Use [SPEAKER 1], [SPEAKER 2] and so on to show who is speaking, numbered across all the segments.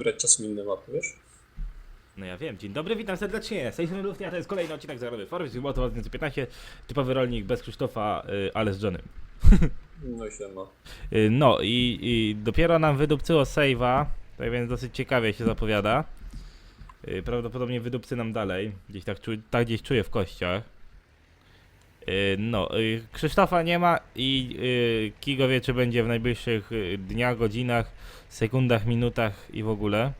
[SPEAKER 1] grać czasem inne mapy, wiesz?
[SPEAKER 2] No ja wiem, dzień dobry, witam serdecznie. Z tej strony Lufnia, to jest kolejny odcinek Zagrowy Forbes, Moto 2015, typowy rolnik bez Krzysztofa, y, ale z Johnem.
[SPEAKER 1] No i siema.
[SPEAKER 2] Y, no i, i dopiero nam wydupcyło save'a, tak więc dosyć ciekawie się zapowiada. Y, prawdopodobnie wydupcy nam dalej, gdzieś tak, czu, tak gdzieś czuję w kościach. Y, no, y, Krzysztofa nie ma i y, Kigo wie, czy będzie w najbliższych dniach, godzinach, sekundach, minutach i w ogóle.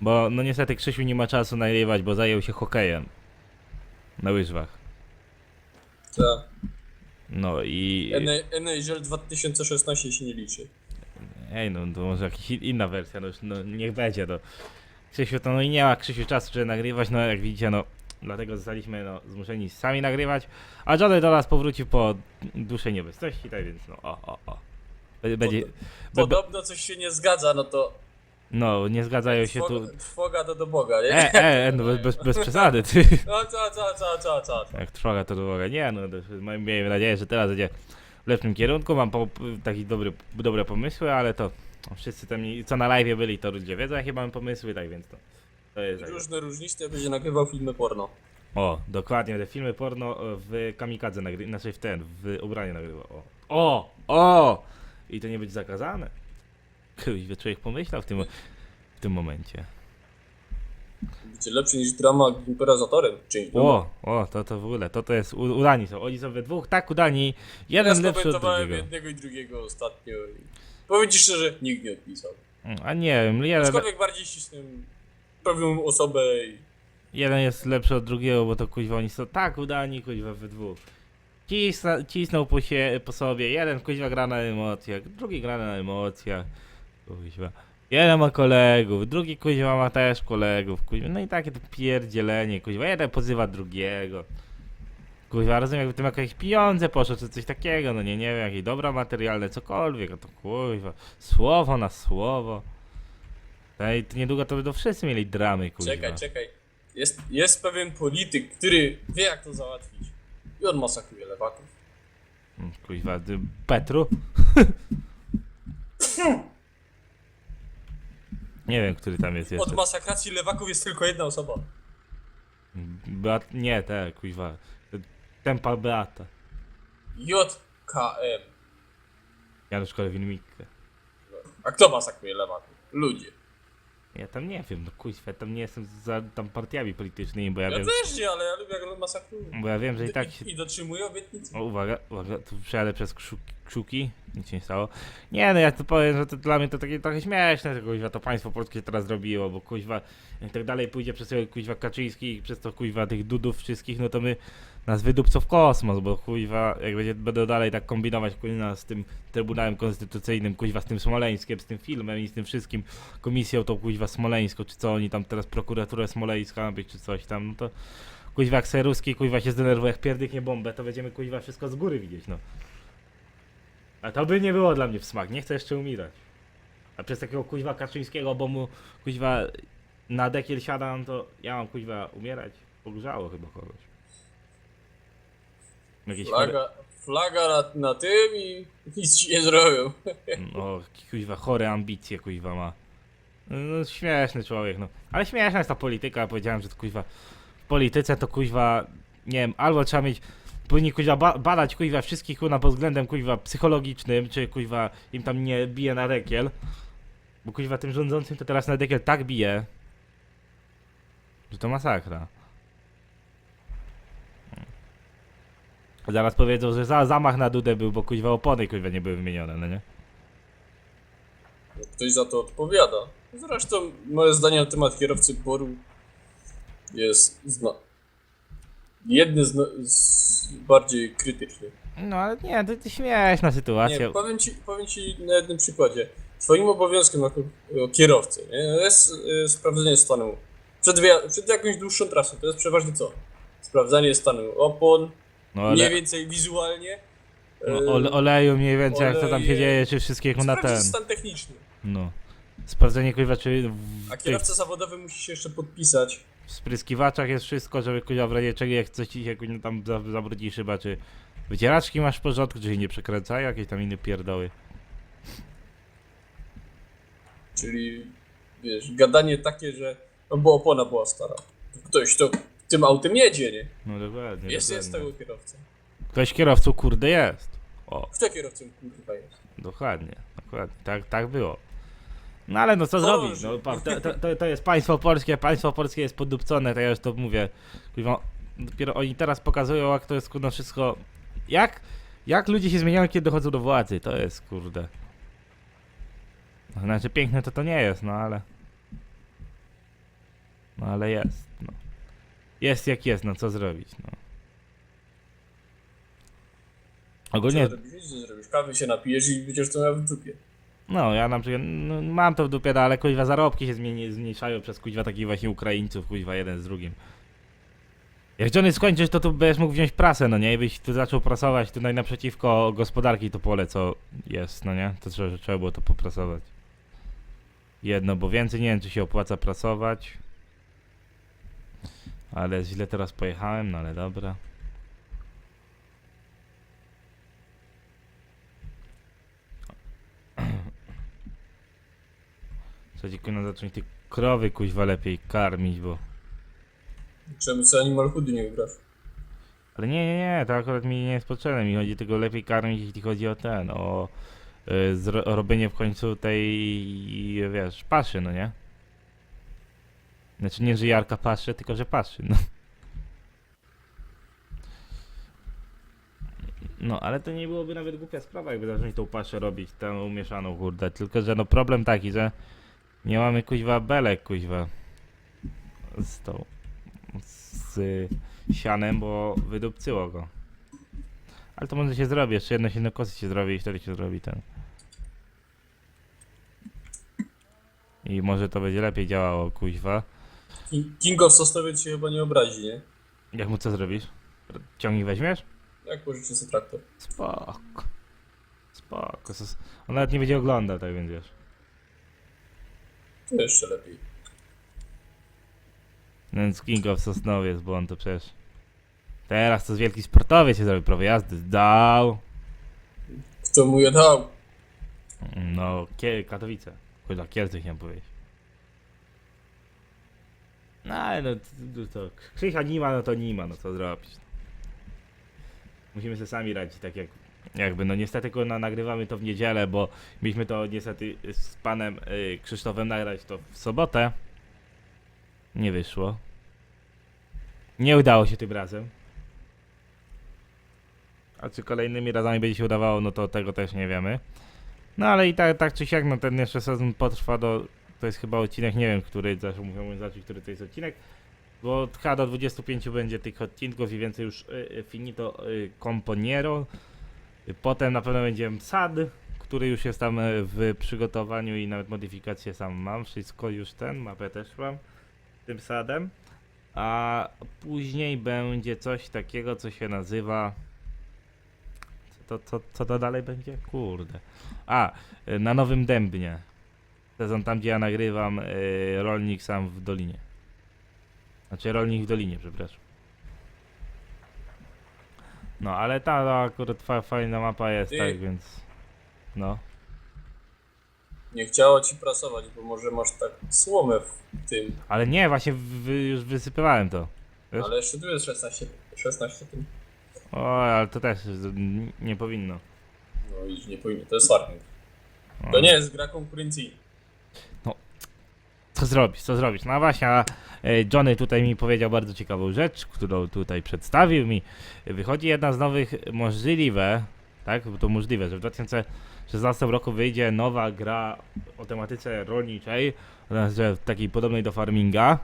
[SPEAKER 2] Bo no niestety Krzysiu nie ma czasu nagrywać, bo zajął się hokejem. Na łyżwach.
[SPEAKER 1] Ta.
[SPEAKER 2] No i...
[SPEAKER 1] NHL 2016 się nie liczy.
[SPEAKER 2] Ej, no to może jakaś in- inna wersja, no, już, no niech będzie to. Krzysiu to no i nie ma Krzysiu czasu, żeby nagrywać, no jak widzicie, no dlatego zostaliśmy no, zmuszeni sami nagrywać, a Johnny do nas powróci po dłuższej nieobecności, tak więc no o, o, o. Będzie,
[SPEAKER 1] Podobno coś się nie zgadza, no to
[SPEAKER 2] no nie zgadzają się tu...
[SPEAKER 1] trwoga, do, do Boga, nie?
[SPEAKER 2] E, e, e, no bez, bez, bez przesady, ty.
[SPEAKER 1] No co, co, co, co, co?
[SPEAKER 2] Jak trwoga to droga. Nie, no to miejmy nadzieję, że teraz będzie w lepszym kierunku. Mam po, taki dobry, dobre pomysły, ale to wszyscy tam, co na live byli, to ludzie wiedzą, jakie mamy pomysły, tak więc to, to jest. tak.
[SPEAKER 1] Różne różniste będzie nagrywał filmy porno.
[SPEAKER 2] O, dokładnie, te filmy porno e, w kamikadze nagry, znaczy w ten, w ubranie nagrywa. O, o, o! I to nie będzie zakazane. Kuźwa, człowiek pomyślał w tym, w tym momencie.
[SPEAKER 1] Będzie lepszy niż drama Imperazatorem. Czyli
[SPEAKER 2] O, o, to to w ogóle, to to jest, u- udani są, oni są we dwóch tak udani, jeden
[SPEAKER 1] ja
[SPEAKER 2] lepszy od
[SPEAKER 1] skomentowałem
[SPEAKER 2] drugiego.
[SPEAKER 1] jednego i drugiego ostatnio i powiem ci szczerze, nikt nie odpisał.
[SPEAKER 2] Mm, A nie wiem, jeden,
[SPEAKER 1] Aczkolwiek bardziej pewną osobę i
[SPEAKER 2] jeden jest lepszy od drugiego, bo to kuźwa oni są tak udani, kuźwa we dwóch. Cisna, cisnął po, sie, po sobie, jeden kuźwa gra na emocjach, drugi gra na emocjach, kuźwa. Jeden ma kolegów, drugi kuźwa ma też kolegów, kuźwa. No i takie to pierdzielenie, kuźwa. Jeden pozywa drugiego. Kuźwa, rozumiem, jakby tym jakieś pieniądze poszło, czy coś takiego, no nie, nie wiem, jakieś dobra materialne, cokolwiek, a to kuźwa. Słowo na słowo. No i to niedługo to będą wszyscy mieli dramy, kuźwa.
[SPEAKER 1] czekaj, czekaj. Jest, jest pewien polityk, który wie jak to załatwić. I on masakruje lewaków.
[SPEAKER 2] Mm, Kuźwa, ty- Petru? nie wiem, który tam jest
[SPEAKER 1] Od
[SPEAKER 2] jeszcze.
[SPEAKER 1] masakracji lewaków jest tylko jedna osoba.
[SPEAKER 2] Beat... Nie, te, kuźwa. Tempa Beata.
[SPEAKER 1] JKM.
[SPEAKER 2] Janusz Korwin-Mikke.
[SPEAKER 1] A kto masakruje lewaków? Ludzie.
[SPEAKER 2] Ja tam nie wiem, no kuźwa, tam nie jestem za tam partiami politycznymi, bo ja
[SPEAKER 1] Ja
[SPEAKER 2] wiem,
[SPEAKER 1] też nie, ale ja lubię jak on masakruje.
[SPEAKER 2] bo ja wiem, że i tak się...
[SPEAKER 1] I, I dotrzymuje obietnicy.
[SPEAKER 2] O, uwaga, uwaga, tu przejadę przez krzu- krzuki, nic się nie stało. Nie, no ja to powiem, że to dla mnie to takie trochę śmieszne, że kuźwa to państwo polskie teraz zrobiło, bo kuźwa, jak tak dalej pójdzie przez tego kuźwa Kaczyński i przez to kuźwa tych dudów wszystkich, no to my nas wydupcą w kosmos, bo kuźwa, jak będzie, będą dalej tak kombinować kuźwa z tym Trybunałem Konstytucyjnym, kuźwa z tym Smoleńskiem, z tym filmem i z tym wszystkim, komisją tą kuźwa smoleńską, czy co oni tam teraz, prokuraturę smoleńska być, czy coś tam, no to kuźwa jak se ruski kuźwa się zdenerwuje, jak pierdyknie bombę, to będziemy kuźwa wszystko z góry widzieć, no. A to by nie było dla mnie w smak, nie chcę jeszcze umierać. A przez takiego kuźwa Kaczyńskiego, bo mu kuźwa na dekiel siada, no to ja mam kuźwa umierać. Pogrzało chyba kogoś. Jakieś
[SPEAKER 1] Flaga, flaga na, na tym i nic ci nie zrobią.
[SPEAKER 2] no, kuźwa chore ambicje kuźwa ma. No, śmieszny człowiek, no. Ale śmieszna jest ta polityka, powiedziałem, że to kuźwa w polityce to kuźwa, nie wiem, albo trzeba mieć powinni kuźwa ba badać kuźwa wszystkich kurwa pod względem kuźwa psychologicznym, czy kuźwa im tam nie bije na dekiel. Bo kuźwa tym rządzącym to teraz na dekiel tak bije, że to masakra. Zaraz powiedzą, że za zamach na Dudę był, bo kuźwa opony kuźwa nie były wymienione, no nie?
[SPEAKER 1] Ktoś za to odpowiada. Zresztą moje zdanie na temat kierowcy Boru jest zna... jedny z, no- z bardziej krytycznych.
[SPEAKER 2] No ale nie, to, to śmieszna sytuacja.
[SPEAKER 1] Nie, powiem ci, powiem ci na jednym przykładzie. Twoim obowiązkiem jako e, kierowcy nie, jest e, sprawdzenie stanu. Przed, przed jakąś dłuższą trasą to jest przeważnie co? Sprawdzanie stanu opon,
[SPEAKER 2] No,
[SPEAKER 1] mniej
[SPEAKER 2] ale,
[SPEAKER 1] więcej wizualnie. e,
[SPEAKER 2] no, ole, oleju mniej więcej, jak to tam się
[SPEAKER 1] oleje.
[SPEAKER 2] dzieje, czy wszystkiego na ten.
[SPEAKER 1] stan techniczny.
[SPEAKER 2] No. Sprawdzenie kuźwa, czy w,
[SPEAKER 1] A
[SPEAKER 2] tych
[SPEAKER 1] kierowca zawodowy musi się jeszcze podpisać.
[SPEAKER 2] w spryskiwaczach jest wszystko, żeby kuźwa w razie czego jak coś ci się tam za- zabrudzi szyba, czy wycieraczki masz w porządku, czy się nie przekręcają, jakieś tam inne pierdoły.
[SPEAKER 1] Czyli wiesz, gadanie takie, że no bo opona była stara. Ktoś to tym autem jedzie, nie?
[SPEAKER 2] No dokładnie.
[SPEAKER 1] Jest, jest
[SPEAKER 2] dokładnie.
[SPEAKER 1] tego kierowca.
[SPEAKER 2] Ktoś kierowcą kurde jest. O,
[SPEAKER 1] Kto kierowcą kurwa jest?
[SPEAKER 2] dokładnie, dokładnie. Tak, tak było. No ale no co
[SPEAKER 1] Boże.
[SPEAKER 2] zrobić? No, pa- to, to, to, to jest państwo polskie, państwo polskie jest podupcone, to ja już to mówię. Kurwa, dopiero oni teraz pokazują, jak to jest kurde wszystko. Jak, jak ludzie się zmieniają, kiedy dochodzą do władzy? To jest kurde. Znaczy piękne to to nie jest, no ale. No ale jest, no. Jest jak jest, no co zrobić, no. Ogólnie.
[SPEAKER 1] Co zrobisz? Co zrobisz? Kawy się napijesz i będziesz to miał w dupie.
[SPEAKER 2] No, ja na przykład no, mam to w dupie, no, ale kuźwa zarobki się zmieni, zmniejszają przez kuźwa takich właśnie Ukraińców, kuźwa jeden z drugim. Jak Johnny skończysz, to tu będziesz mógł wziąć prasę, no nie? I byś tu zaczął prasować tutaj naprzeciwko gospodarki to pole, co jest, no nie? To trzeba, trzeba było to poprasować. Jedno, bo więcej nie wiem, czy się opłaca prasować. Ale źle teraz pojechałem, no ale dobra. Trzeba kurwa zacząć te krowy kuźwa lepiej karmić, bo...
[SPEAKER 1] Czemu sobie Animal Hoody nie grasz?
[SPEAKER 2] Ale nie, nie, nie, to akurat mi nie jest potrzebne. Mi chodzi tylko lepiej karmić, jeśli chodzi o ten, o, y, o robienie w końcu tej, wiesz, paszy, no nie? Znaczy nie, że Jarka paszy, tylko że paszy, no. No, ale to nie byłoby nawet głupia sprawa, jakby zacząć tą paszę robić, tę mieszaną, kurde. Tylko, że no problem taki, że nie mamy kuźwa belek, kuźwa. Z tą, z y, sianem, bo wydupcyło go. Ale to może się zrobi, jeszcze jedno się kosy się zrobi i wtedy się zrobi ten. I może to będzie lepiej działało, kuźwa.
[SPEAKER 1] King, King of Sosnowiec się chyba nie obrazi, nie?
[SPEAKER 2] Jak mu co zrobisz? Ciągnik weźmiesz?
[SPEAKER 1] Jak pożyczy sobie traktor?
[SPEAKER 2] Spoko. Spoko. sos- On nawet nie będzie oglądał, tak więc wiesz.
[SPEAKER 1] To jeszcze lepiej.
[SPEAKER 2] Więc King of Sosnowiec, bo on to przecież... Teraz to z wielki sportowiec się zrobi, prawo jazdy dał.
[SPEAKER 1] Kto mu je dał?
[SPEAKER 2] No, Kie Katowice. Chyba Kielce chciałem powiedzieć. No ale no, to, to Krzysia nie ma, no to nie ma, no co zrobić. Musimy sobie sami radzić, tak jak jakby, no niestety kurwa, nagrywamy to w niedzielę, bo mieliśmy to niestety z panem y, Krzysztofem nagrać to w sobotę. Nie wyszło. Nie udało się tym razem. A czy kolejnymi razami będzie się udawało, no to tego też nie wiemy. No ale i tak, tak czy siak, no ten jeszcze sezon potrwa do. To jest chyba odcinek, nie wiem, który zawsze mówią zacząć, który to jest odcinek. Bo chyba do 25 będzie tych odcinków i więcej już y, y, finito y, componiero. Potem na pewno będzie sad, który już jest tam y, w przygotowaniu i nawet modyfikacje sam mam. Wszystko już ten, mapę też mam tym sadem. A później będzie coś takiego, co się nazywa. To, co, co to dalej będzie? Kurde. A, y, na Nowym Dębnie. Sezon tam, gdzie ja nagrywam y, Rolnik sam w Dolinie. Znaczy Rolnik w Dolinie, przepraszam. No, ale ta, akurat fa, fajna mapa jest,
[SPEAKER 1] Ty.
[SPEAKER 2] tak więc... No.
[SPEAKER 1] Nie chciało ci prasować, bo może masz tak słomę w tym.
[SPEAKER 2] Ale nie, właśnie wy, już wysypywałem to. Wiesz?
[SPEAKER 1] Ale jeszcze tu jest 16, 16 tym.
[SPEAKER 2] O, ale to też nie powinno.
[SPEAKER 1] No i nie powinno, to jest farming. To nie jest gra konkurencyjna.
[SPEAKER 2] Co zrobić, co zrobić? No właśnie, a e, Johnny tutaj mi powiedział bardzo ciekawą rzecz, którą tutaj przedstawił mi. Wychodzi jedna z nowych możliwe, tak? Bo to możliwe, że w 2016 roku wyjdzie nowa gra o tematyce rolniczej, nazwie takiej podobnej do farminga.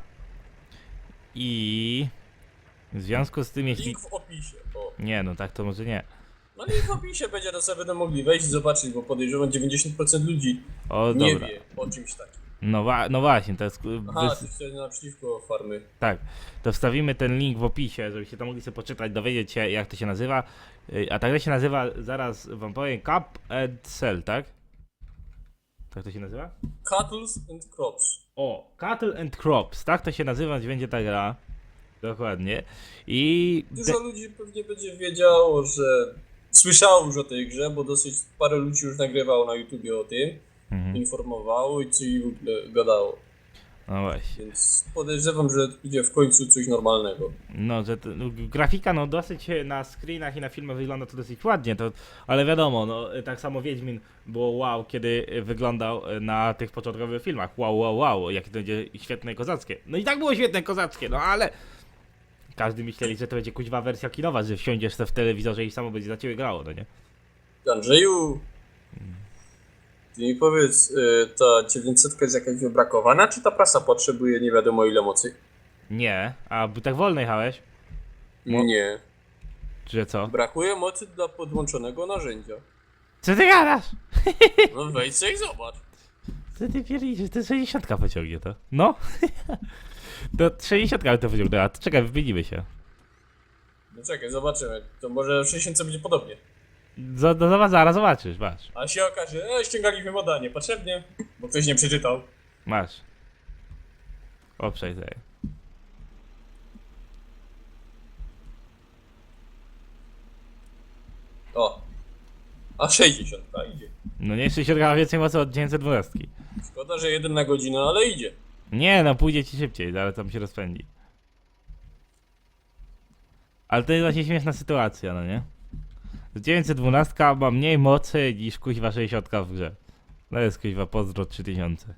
[SPEAKER 2] I w związku z tym, jeśli...
[SPEAKER 1] Link w opisie. O.
[SPEAKER 2] Nie, no tak to może nie.
[SPEAKER 1] No link w opisie będzie, to sobie będą mogli wejść i zobaczyć, bo podejrzewam 90% ludzi
[SPEAKER 2] O,
[SPEAKER 1] nie
[SPEAKER 2] dobra.
[SPEAKER 1] wie o czymś takim.
[SPEAKER 2] No, wa- no właśnie, to jest...
[SPEAKER 1] Aha,
[SPEAKER 2] wys-
[SPEAKER 1] ty chcesz naprzeciwko farmy.
[SPEAKER 2] Tak, to wstawimy ten link w opisie, żebyście to mogli sobie poczytać, dowiedzieć się jak to się nazywa. Y, A ta gra się nazywa, zaraz wam powiem, Cup and Sell, tak? Tak to się nazywa?
[SPEAKER 1] Cattles and Crops.
[SPEAKER 2] O, Cattle and Crops, tak to się nazywa, gdzie będzie ta gra. Dokładnie. I...
[SPEAKER 1] Dużo ludzi pewnie będzie wiedziało, że słyszało już o tej grze, bo dosyć parę ludzi już nagrywało na YouTubie o tym,
[SPEAKER 2] Mhm.
[SPEAKER 1] informowało i co i w ogóle gadało.
[SPEAKER 2] No właśnie.
[SPEAKER 1] Więc podejrzewam, że będzie w końcu coś normalnego.
[SPEAKER 2] No, że to, no, grafika no dosyć na screenach i na filmach wygląda to dosyć ładnie, to, ale wiadomo, no tak samo Wiedźmin było wow, kiedy wyglądał na tych początkowych filmach. Wow, wow, wow, jakie to będzie świetne kozackie. No i tak było świetne kozackie, no ale każdy myśleli, że to będzie kuźwa wersja kinowa, że wsiądziesz sobie w telewizorze i samo będzie dla ciebie grało, no nie?
[SPEAKER 1] Andrzeju, ty mi powiedz, y, ta 900 jest jakaś wybrakowana, czy ta prasa potrzebuje nie wiadomo ile mocy?
[SPEAKER 2] Nie, a by tak wolno jechałeś? No.
[SPEAKER 1] Nie.
[SPEAKER 2] Czy co?
[SPEAKER 1] Brakuje mocy dla podłączonego narzędzia.
[SPEAKER 2] Co ty gadasz?
[SPEAKER 1] No wejdź sobie i zobacz.
[SPEAKER 2] Co ty pierdolisz, to 60 pociągnie to. No. to 60 to pociągnęła, to czekaj, wymienimy się.
[SPEAKER 1] No czekaj, zobaczymy. To może w 60 będzie podobnie.
[SPEAKER 2] Z- no, zobacz, zaraz zobaczysz, masz.
[SPEAKER 1] A się okaże, e, ściągaliśmy moda niepotrzebnie, bo ktoś nie przeczytał.
[SPEAKER 2] Masz. Oprzej sobie.
[SPEAKER 1] O. A 60, a idzie.
[SPEAKER 2] No nie 60 ma więcej mocy od 912.
[SPEAKER 1] Szkoda, że jeden na godzinę, ale idzie.
[SPEAKER 2] Nie, no pójdzie ci szybciej, ale tam się rozpędzi. Ale to jest właśnie śmieszna sytuacja, no nie? 912 ma mniej mocy niż kuźwa 60 w grze. To jest kuźwa pozdro 3000.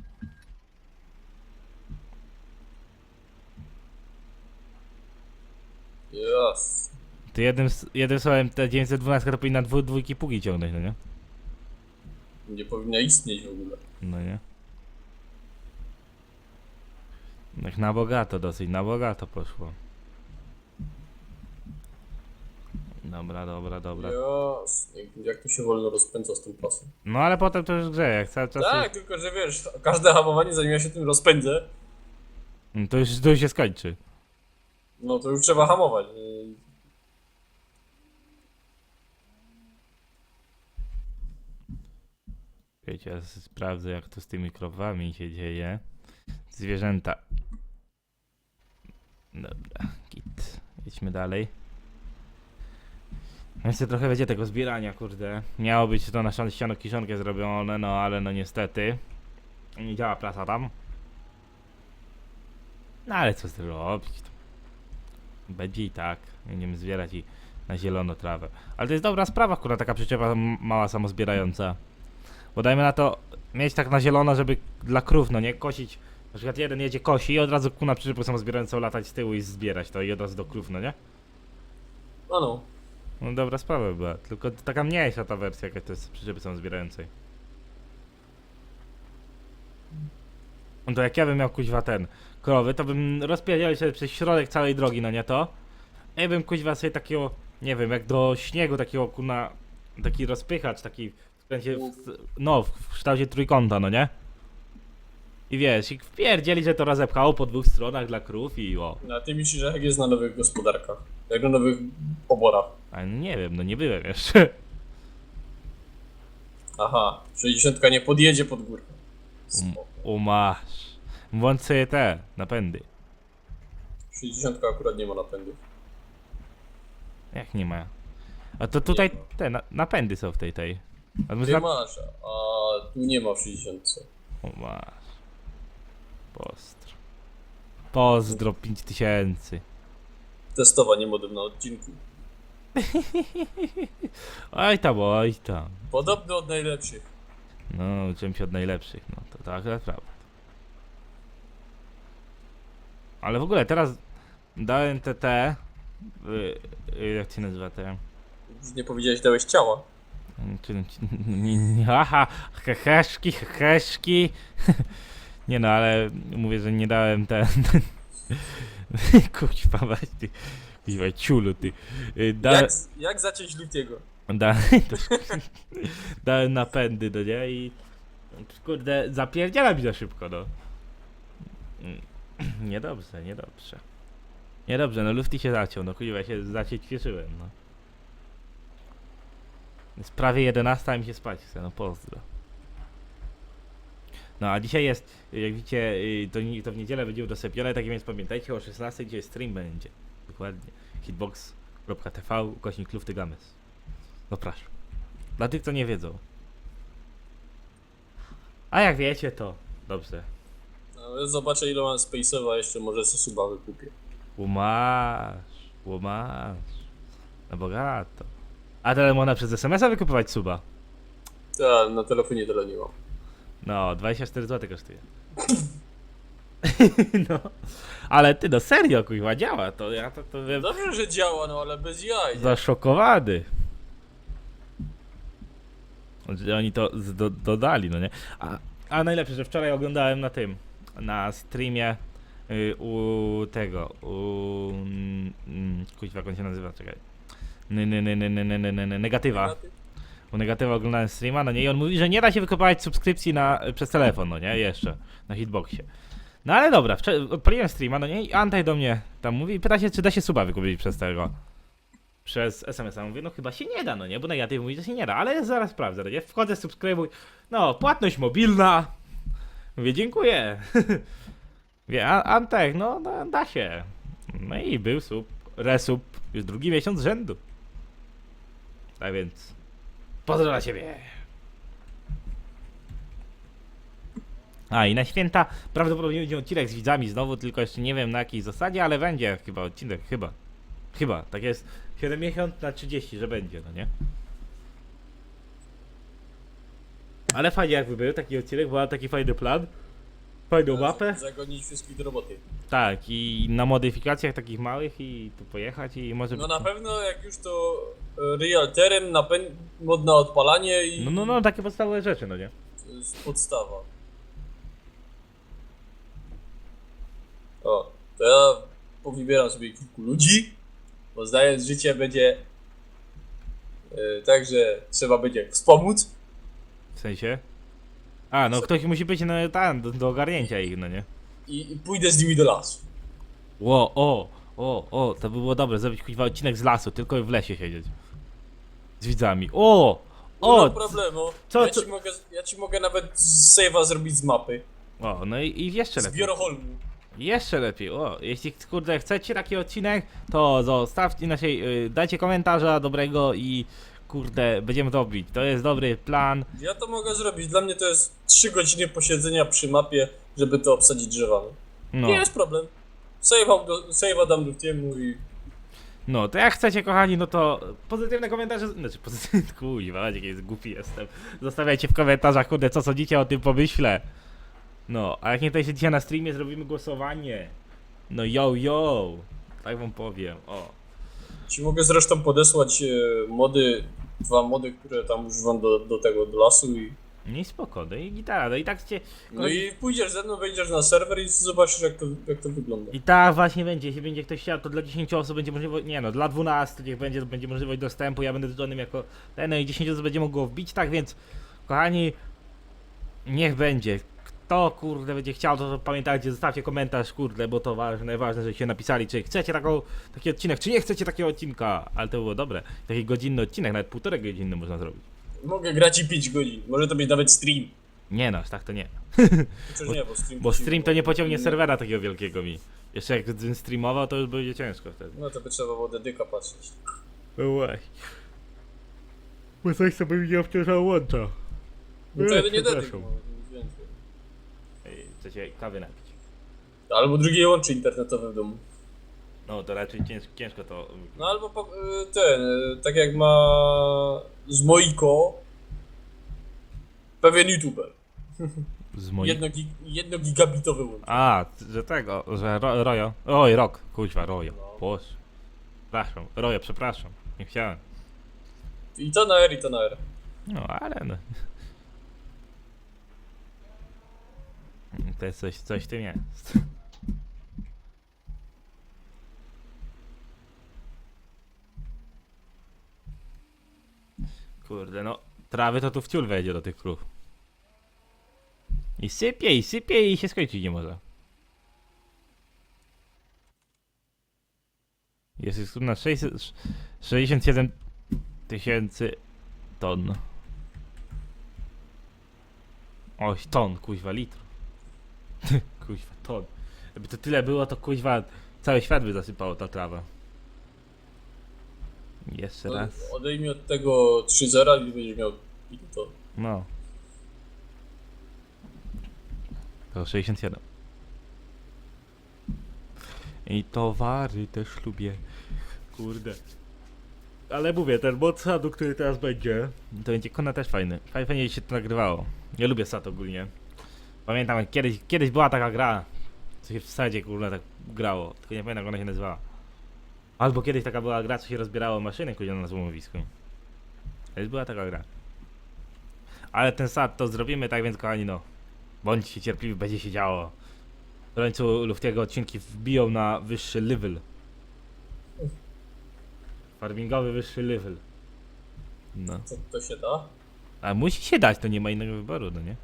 [SPEAKER 1] Jas.
[SPEAKER 2] To jednym, s- jednym słowem te 912 to powinna dwu, dwójki pugi ciągnąć, no nie?
[SPEAKER 1] Nie powinna istnieć w ogóle.
[SPEAKER 2] No nie? Tak na bogato dosyć, na bogato poszło. Dobra, dobra, dobra.
[SPEAKER 1] Jasne. Jak to się wolno rozpędza z tym pasem.
[SPEAKER 2] No ale potem to już grze, jak cały czas...
[SPEAKER 1] Tak, tylko że wiesz, każde hamowanie zanim ja się tym rozpędzę,
[SPEAKER 2] Mm, To już, to już się skończy.
[SPEAKER 1] no to już trzeba hamować.
[SPEAKER 2] Wiecie, ja sprawdzę jak to z tymi krowami się dzieje. Zwierzęta. Dobra, git. Jedźmy dalej. Jeszcze trochę będzie tego zbierania, kurde. Miało być to na ściano kiszonkę zrobione, no ale no niestety. Nie działa prasa tam. No ale co z tym robić? to Będzie i tak. Będziemy zbierać i na zielono trawę. Ale to jest dobra sprawa, która taka przyczepa mała samozbierająca. Bo dajmy na to mieć tak na zielono, żeby dla krów, no nie, kosić. Na przykład jeden jedzie kosi i od razu ku na przyczepę samozbierającą latać z tyłu i zbierać to i od razu do krów, no nie?
[SPEAKER 1] No no.
[SPEAKER 2] No dobra sprawa była, tylko taka mniejsza ta wersja, jaka to jest przyczepy samozbierającej. No to jak ja bym miał kuźwa ten krowy, to bym rozpierdział się przez środek całej drogi, no nie to? I bym kuźwa sobie takiego, nie wiem, jak do śniegu takiego kuna, taki rozpychacz, taki w kształcie, w, no w kształcie trójkąta, no nie? I wiesz, i wpierdzieli, że to rozepchało po dwóch stronach dla krów i o.
[SPEAKER 1] Na ty myślisz, że jak jest na nowych gospodarkach? Jak na nowych oborach?
[SPEAKER 2] Ale no nie wiem, no nie byłem jeszcze.
[SPEAKER 1] Aha, 60 nie podjedzie pod górkę. Spoko.
[SPEAKER 2] Umasz. Włącz sobie te napędy.
[SPEAKER 1] 60 akurat nie ma napędów.
[SPEAKER 2] Jak nie ma? A to tutaj
[SPEAKER 1] Nie ma.
[SPEAKER 2] te na, napędy są w tej tej. A my
[SPEAKER 1] Ty masz, a tu nie ma w 60.
[SPEAKER 2] Umasz. Pozdro. Pozdro 5000.
[SPEAKER 1] Testowanie modem na odcinku.
[SPEAKER 2] Oj tam, oj tam.
[SPEAKER 1] Podobny od najlepszych.
[SPEAKER 2] No, uczyłem się od najlepszych, no to tak akurat prawda. Ale w ogóle teraz dałem te te. Y, y, jak się nazywa te?
[SPEAKER 1] Już nie powiedziałeś, dałeś ciała.
[SPEAKER 2] Aha, heheszki, heheszki. Nie no, ale mówię, że nie dałem ten. Kuźwa, ty. Kuźwa, ciulu ty. Y, Da,
[SPEAKER 1] Jak, jak zaciąć Lutiego?
[SPEAKER 2] da, dałem napędy, no nie? I kurde, zapierdziela mi za szybko, no. Mm, Niedobrze, niedobrze. Niedobrze, no lufty się zaciął, no kuźwa, się zaciecieszyłem, no. Jest prawie 11, a mi się spać chce, no pozdro. No a dzisiaj jest, jak widzicie, y, to, to w niedzielę będzie udostępnione, tak więc pamiętajcie o 16 dzisiaj stream będzie. Dokładnie. hitbox.tv ukośnik lufty games. Zapraszam. Dla tych, co nie wiedzą. A jak wiecie, to dobrze.
[SPEAKER 1] Ale zobaczę ile mam space'owa, jeszcze może suba wykupię.
[SPEAKER 2] Łomasz, łomasz. Na bogato. A można przez SMS-a wykupywać suba?
[SPEAKER 1] Tak, na telefonie tyle nie mam.
[SPEAKER 2] No, 24 zł kosztuje. no. Ale ty, no serio, kuźwa, działa to. Ja to, to wiem.
[SPEAKER 1] Dobrze, że działa, no ale bez jaj. nie?
[SPEAKER 2] Zaszokowany. Że oni to z- do, dodali, no nie? A, a najlepsze, że wczoraj oglądałem na tym, na streamie y, u tego, u... Mm, mm, kuźwa, jak on się nazywa, czekaj ny, ny, ny, ny, ny, ny, negatywa. U negatywa oglądałem streama no nie, i on mówi, że nie da się wykopać subskrypcji na, e, przez telefon, no nie? Jeszcze. Na hitboxie. No ale dobra, odpaliłem streama, no nie? I Antaj do mnie tam mówi i pyta się, czy da się suba wykupić przez tego. Przez SMS-a mówię, no chyba się nie da, no nie? Bo negatyw mówi, że się nie da, ale zaraz sprawdzę, no nie? Wchodzę, subskrybuj. No, płatność mobilna. Mówię, dziękuję. Wie, Antek, no da, da się. No i był sub, resub już drugi miesiąc rzędu. Tak więc... Pozdro dla ciebie. A i na święta prawdopodobnie będzie odcinek z widzami znowu, tylko jeszcze nie wiem na jakiej zasadzie, ale będzie chyba odcinek, chyba. Chyba, tak jest 70 na 30, że będzie, no nie? Ale fajnie jakby był taki odcinek, był taki fajny plan. Fajną mapę.
[SPEAKER 1] Zagonić wszystkich do roboty.
[SPEAKER 2] Tak, i na modyfikacjach takich małych i tu pojechać i może...
[SPEAKER 1] No na pewno jak już to e, real teren, napęd, mod na odpalanie i
[SPEAKER 2] No, no, no, takie podstawowe rzeczy, no nie?
[SPEAKER 1] to jest podstawa. O, to ja powybieram sobie kilku ludzi, bo zdając życie będzie e, tak, że trzeba będzie wspomóc.
[SPEAKER 2] W sensie? A, no ktoś musi być no, tam, do, do ogarnięcia ich, no nie?
[SPEAKER 1] i, i pójdę z nimi do lasu.
[SPEAKER 2] Ło, o, o, o, to by było dobre, zrobić kuźwa odcinek z lasu, tylko w lesie siedzieć. Z widzami. O!
[SPEAKER 1] O,
[SPEAKER 2] O!
[SPEAKER 1] problemu.
[SPEAKER 2] co-
[SPEAKER 1] ja,
[SPEAKER 2] co-
[SPEAKER 1] Ci mogę, ja ci mogę nawet save'a zrobić z mapy.
[SPEAKER 2] O, no i, i jeszcze
[SPEAKER 1] Z
[SPEAKER 2] lepiej.
[SPEAKER 1] Bioreholmu.
[SPEAKER 2] Jeszcze lepiej. O, jeśli kurde chcecie taki odcinek, to zostawcie, inaczej yy, dajcie komentarza dobrego i kurde, będziemy to robić. To jest dobry plan.
[SPEAKER 1] Ja to mogę zrobić. Dla mnie to jest 3 godziny posiedzenia przy mapie, żeby to obsadzić drzewami.
[SPEAKER 2] No.
[SPEAKER 1] Nie jest problem. Save'a do- save'a dam do tiemu i
[SPEAKER 2] No, to jak chcecie, kochani, no to pozytywne komentarze, znaczy pozytywne, kuźwa, jaki jest głupi jestem. Zostawiajcie w komentarzach, kurde, co sądzicie o tym pomyśle. No, a jak nie to się dzisiaj na streamie zrobimy głosowanie. No yo, yo, tak wam powiem, o.
[SPEAKER 1] ci mogę zresztą podesłać e, mody, dwa mody, które tam używam do, do tego, do lasu i
[SPEAKER 2] i spoko, no i gitara, no i tak cię...
[SPEAKER 1] no i pójdziesz ze mną, wejdziesz na serwer i zobaczysz jak to, jak to wygląda.
[SPEAKER 2] I tak właśnie będzie, jeśli będzie ktoś chciał, to dla 10 osób będzie możliwość, nie no, dla 12 niech będzie, to będzie możliwość dostępu, ja będę zgodnym jako ten, no i 10 osób będzie mogło wbić, tak więc, kochani, niech będzie. Kto, kurde, będzie chciał, to, to pamiętajcie, zostawcie komentarz, kurde, bo to ważne, ważne, żeście napisali, czy chcecie taką, taki odcinek, czy nie chcecie takiego odcinka, ale to było dobre, taki godzinny odcinek, nawet półtorej godziny można zrobić.
[SPEAKER 1] Mogę grać i 5 godzin, może to być nawet stream.
[SPEAKER 2] Nie no, aż tak to nie.
[SPEAKER 1] Chociaż nie, bo stream,
[SPEAKER 2] Bo stream to nie pociągnie serwera takiego wielkiego mi. Jeszcze jak bym streamował, to już będzie ciężko wtedy.
[SPEAKER 1] No to by trzeba było dedyka patrzeć.
[SPEAKER 2] No właśnie. Bo coś sobie mi nie obciążało łącza.
[SPEAKER 1] No to jeden nie dedyk.
[SPEAKER 2] przepraszam. Chcecie kawy napić?
[SPEAKER 1] Albo drugie łącze internetowe w domu.
[SPEAKER 2] No to raczej cięż, ciężko to...
[SPEAKER 1] No albo po, y, ten, y, tak jak ma z Moiko pewien youtuber.
[SPEAKER 2] Z moich...
[SPEAKER 1] Jedno, gig, jedno gigabitowy łącze.
[SPEAKER 2] A, że tego, że ro, Rojo. Oj, rok, kuźwa, Rojo.
[SPEAKER 1] No.
[SPEAKER 2] Boż. Przepraszam, Rojo, przepraszam. Nie chciałem.
[SPEAKER 1] I to na R, i to na R.
[SPEAKER 2] No, ale no. To jest coś, coś w tym jest. Kurde, no. Trawy to tu w ciul wejdzie do tych krów. I sypie, i sypie, i się skończyć nie może. Jest już tu na 600, 67 tysięcy ton. Oj, ton, kuźwa, litr. kuźwa, ton. Gdyby to tyle było, to kuźwa cały świat by zasypało ta trawa. Jeszcze
[SPEAKER 1] No,
[SPEAKER 2] raz.
[SPEAKER 1] Odejmij od tego 3-0 i będziesz miał to.
[SPEAKER 2] No. To 67. I towary też lubię. Kurde. Ale mówię, ten mod sadu, który teraz będzie, to będzie kona też fajny. Fajnie, fajnie się to nagrywało. Ja lubię sad ogólnie. Pamiętam, jak kiedyś, kiedyś była taka gra, co się w sadzie kurde tak grało, tylko nie pamiętam jak ona się nazywała. Albo kiedyś taka była gra, co się rozbierało maszyny kurde na złomowisku. Kiedyś była taka gra. Ale ten sad to zrobimy, tak więc kochani no. Bądźcie cierpliwi, będzie się działo. W końcu Luftiego odcinki wbiją na wyższy level. Farmingowy wyższy level. No.
[SPEAKER 1] To, to się da.
[SPEAKER 2] A musi się dać, to nie ma innego wyboru, no nie?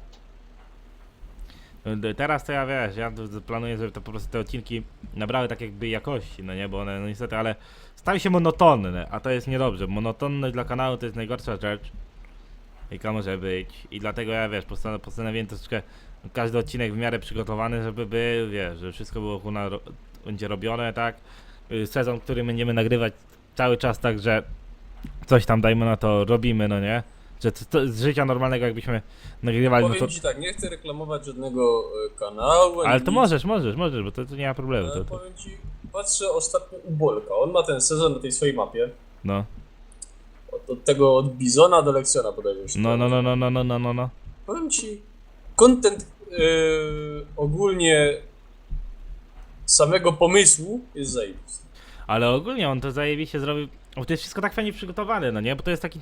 [SPEAKER 2] Teraz to ja wiesz, ja planuję, żeby to po prostu te odcinki nabrały tak jakby jakości, no nie, bo one no niestety, ale stały się monotonne, a to jest niedobrze. Monotonność dla kanału to jest najgorsza rzecz, jaka może być. I dlatego ja wiesz, postan- postanowiłem troszeczkę każdy odcinek w miarę przygotowany, żeby by, wiesz, że wszystko było kuna ro- będzie robione, tak. Y, Sezon, który będziemy nagrywać cały czas tak, że coś tam dajmy na to robimy, no nie? Że to, to z życia normalnego jakbyśmy nagrywali, no
[SPEAKER 1] Powiem
[SPEAKER 2] to...
[SPEAKER 1] ci tak, nie chcę reklamować żadnego e, kanału.
[SPEAKER 2] Ale
[SPEAKER 1] ani
[SPEAKER 2] to
[SPEAKER 1] nic,
[SPEAKER 2] możesz, możesz, możesz, bo to, to nie ma problemu.
[SPEAKER 1] Ale
[SPEAKER 2] To, to,
[SPEAKER 1] powiem ci, patrzę ostatnio u Bolka. On ma ten sezon na tej swojej mapie.
[SPEAKER 2] no.
[SPEAKER 1] Od, od tego od Bizona do Lekcjona podejrzewam. się
[SPEAKER 2] No, no,
[SPEAKER 1] to-
[SPEAKER 2] no, no, no, no, no, no, no.
[SPEAKER 1] Powiem ci, content yy, ogólnie samego pomysłu jest zajebisty.
[SPEAKER 2] Ale ogólnie on to zajebiście zrobił, bo to jest wszystko tak fajnie przygotowane, no nie? Bo to jest taki...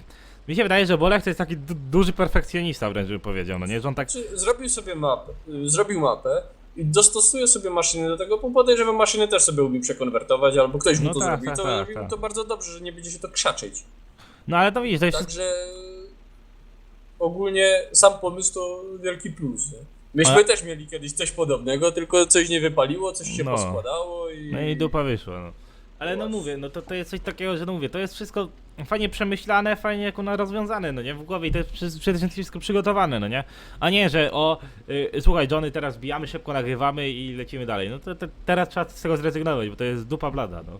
[SPEAKER 2] Mi się wydaje, że Bolek to jest taki du duży perfekcjonista wręcz bym powiedział, no nie? Że on tak...
[SPEAKER 1] Czy zrobił sobie mapę, y, zrobił mapę i dostosuje sobie maszyny do tego, bo podejrzewam maszyny też sobie umie przekonwertować, albo ktoś mu
[SPEAKER 2] No
[SPEAKER 1] to
[SPEAKER 2] tak,
[SPEAKER 1] zrobił,
[SPEAKER 2] tak,
[SPEAKER 1] to
[SPEAKER 2] tak,
[SPEAKER 1] zrobił
[SPEAKER 2] tak.
[SPEAKER 1] to bardzo dobrze, że nie będzie się to krzaczyć.
[SPEAKER 2] No ale to widzisz, to jest...
[SPEAKER 1] Także ogólnie sam pomysł to wielki plus. Nie? Myśmy
[SPEAKER 2] Ale-
[SPEAKER 1] też mieli kiedyś coś podobnego, tylko coś nie wypaliło, coś się
[SPEAKER 2] No.
[SPEAKER 1] poskładało i...
[SPEAKER 2] No i dupa wyszła, no. Ale no mówię, no to, to jest coś takiego, że no mówię, to jest wszystko fajnie przemyślane, fajnie jako na rozwiązane, no nie? W głowie i to jest przede wszystkim wszystko przygotowane, no nie? A nie, że o, y, słuchaj Johnny, teraz bijamy, szybko nagrywamy i lecimy dalej. No to, to teraz trzeba z tego zrezygnować, bo to jest dupa blada, no.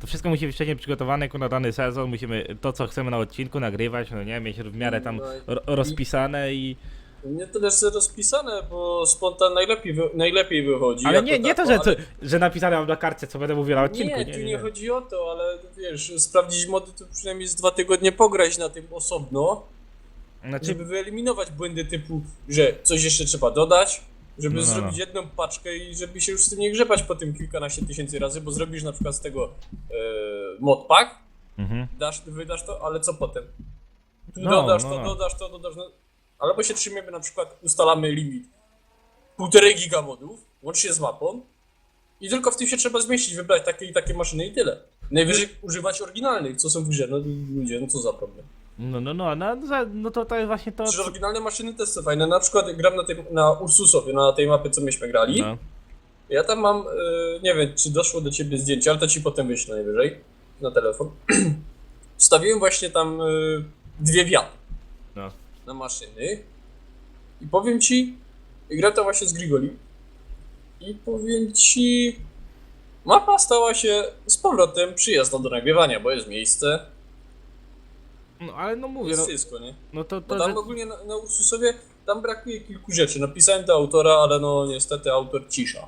[SPEAKER 2] To wszystko musi być wcześniej przygotowane jako na dany sezon, musimy to, co chcemy na odcinku nagrywać, no nie? Mieć w miarę tam
[SPEAKER 1] No
[SPEAKER 2] ro- rozpisane i...
[SPEAKER 1] Nie tyle, że rozpisane, bo spontan najlepiej, wy, najlepiej wychodzi.
[SPEAKER 2] Ale nie, nie to, że,
[SPEAKER 1] ale-
[SPEAKER 2] że napisane mam na kartce, co będę mówił na odcinku,
[SPEAKER 1] Nie,
[SPEAKER 2] nie,
[SPEAKER 1] tu
[SPEAKER 2] nie,
[SPEAKER 1] nie,
[SPEAKER 2] nie.
[SPEAKER 1] chodzi o to, ale wiesz, sprawdzić mody to przynajmniej z dwa tygodnie pograć na tym osobno,
[SPEAKER 2] Znaczy,
[SPEAKER 1] żeby wyeliminować błędy typu, że coś jeszcze trzeba dodać, żeby
[SPEAKER 2] No, no, no.
[SPEAKER 1] zrobić jedną paczkę i żeby się już z tym nie grzebać po tym kilkanaście tysięcy razy, bo zrobisz na przykład z tego e, modpack,
[SPEAKER 2] mhm.
[SPEAKER 1] dasz, wydasz to, ale co potem? Tu
[SPEAKER 2] No,
[SPEAKER 1] dodasz
[SPEAKER 2] no,
[SPEAKER 1] to,
[SPEAKER 2] no.
[SPEAKER 1] dodasz to, dodasz no. Albo się trzymiemy na przykład, ustalamy limit półtorej giga modów, łącznie z mapą i tylko w tym się trzeba zmieścić, wybrać takie i takie maszyny i tyle. Najwyżej używać oryginalnych, co są w grze, no ludzie, no co za problem.
[SPEAKER 2] No, no, no, no, no, no to, to jest właśnie to.
[SPEAKER 1] Przecież oryginalne maszyny też są fajne, na przykład gram na, tym, na Ursusowie, na tej mapie, co myśmy grali.
[SPEAKER 2] No.
[SPEAKER 1] Ja tam mam, e, nie wiem, czy doszło do ciebie zdjęcie, ale to ci potem wyślę najwyżej na telefon. Wstawiłem właśnie tam e, dwie wiatry
[SPEAKER 2] No.
[SPEAKER 1] Na maszyny i powiem ci, gra to właśnie z Grigoli i powiem ci, mapa stała się z powrotem przyjazna do nagrywania, bo jest miejsce,
[SPEAKER 2] no ale no mówię,
[SPEAKER 1] jest
[SPEAKER 2] no,
[SPEAKER 1] wszystko, nie?
[SPEAKER 2] no to,
[SPEAKER 1] Bo
[SPEAKER 2] to
[SPEAKER 1] tam
[SPEAKER 2] że,
[SPEAKER 1] ogólnie na, na Ursusowie tam brakuje kilku rzeczy. Napisałem do autora, ale no niestety autor cisza.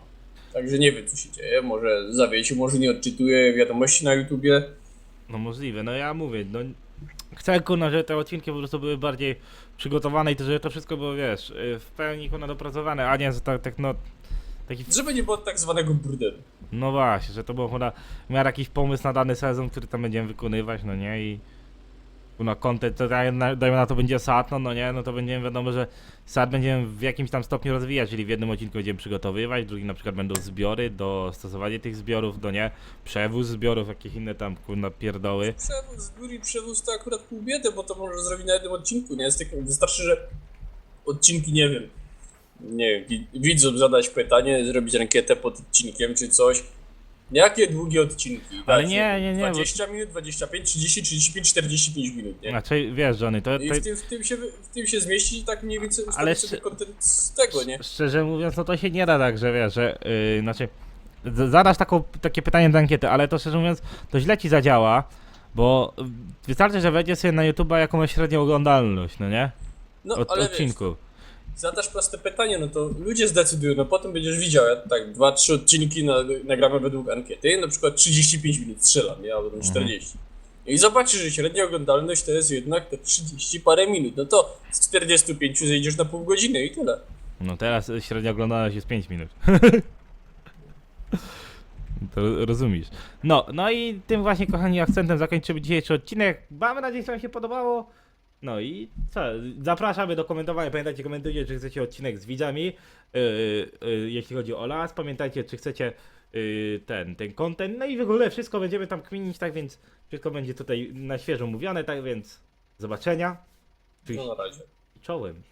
[SPEAKER 1] Także nie wiem co się dzieje, może zawiesił, może nie odczytuje wiadomości na YouTubie.
[SPEAKER 2] no możliwe, no ja mówię, no chcę kurna, żeby te odcinki po prostu były bardziej przygotowane i to, żeby to wszystko było, wiesz, y, w pełni kurna dopracowane, a nie, że tak, tak no, taki,
[SPEAKER 1] Żeby nie było tak zwanego burdelu.
[SPEAKER 2] no właśnie, że to było kurna, miał jakiś pomysł na dany sezon, który tam będziemy wykonywać, no nie, i kurna, content, to daj- na- na to będzie SAT, no, no nie, no to będziemy, wiadomo, że SAT będziemy w jakimś tam stopniu rozwijać, czyli w jednym odcinku będziemy przygotowywać, w drugim na przykład będą zbiory, dostosowanie tych zbiorów, do nie, przewóz zbiorów, jakieś inne tam, kurna, pierdoły.
[SPEAKER 1] Przewóz z góry przewóz to akurat pół biedy, bo to może zrobić na jednym odcinku, nie? Z tych, wystarczy, że odcinki, nie wiem, nie wiem, wi- widzom zadać pytanie, zrobić ankietę pod odcinkiem czy coś. Jakie długie odcinki?
[SPEAKER 2] Ale nie, nie, nie, bo-
[SPEAKER 1] 20 minut, 25, 30, 35, 45 minut, nie?
[SPEAKER 2] Znaczy, wiesz, Johnny, to,
[SPEAKER 1] I
[SPEAKER 2] to
[SPEAKER 1] w tym, w, tym się, w tym się zmieści tak mniej więcej
[SPEAKER 2] Ale
[SPEAKER 1] sobie kontent z tego, nie?
[SPEAKER 2] szczerze mówiąc, no to się nie da tak, że wiesz, że, yy, znaczy, zadasz taką, takie pytanie do ankiety, ale to szczerze mówiąc, to źle ci zadziała, bo wystarczy, że wejdzie sobie na YouTube'a jakąś średnią oglądalność, no nie?
[SPEAKER 1] No,
[SPEAKER 2] Od
[SPEAKER 1] ale wiesz,
[SPEAKER 2] odcinku.
[SPEAKER 1] Zadasz proste pytanie, no to ludzie zdecydują, no potem będziesz widział, ja tak, dwa, trzy odcinki na, nagramy według ankiety, na przykład 35 minut strzelam, ja będę 40. I zobaczysz, że średnia oglądalność to jest jednak te 30 parę minut, no to z 45 zejdziesz na pół godziny i tyle.
[SPEAKER 2] No teraz średnia oglądalność jest 5 minut. To rozumiesz. No, no i tym właśnie, kochani, akcentem zakończymy dzisiejszy odcinek. Mamy nadzieję, że Wam się podobało. No i co? Zapraszamy do komentowania. Pamiętajcie, komentujcie, czy chcecie odcinek z widzami, yy, yy, jeśli chodzi o las. Pamiętajcie, czy chcecie yy, ten, ten content. No i w ogóle wszystko będziemy tam kminić, tak więc wszystko będzie tutaj na świeżo mówione, tak więc zobaczenia.
[SPEAKER 1] No na razie.
[SPEAKER 2] Czołem.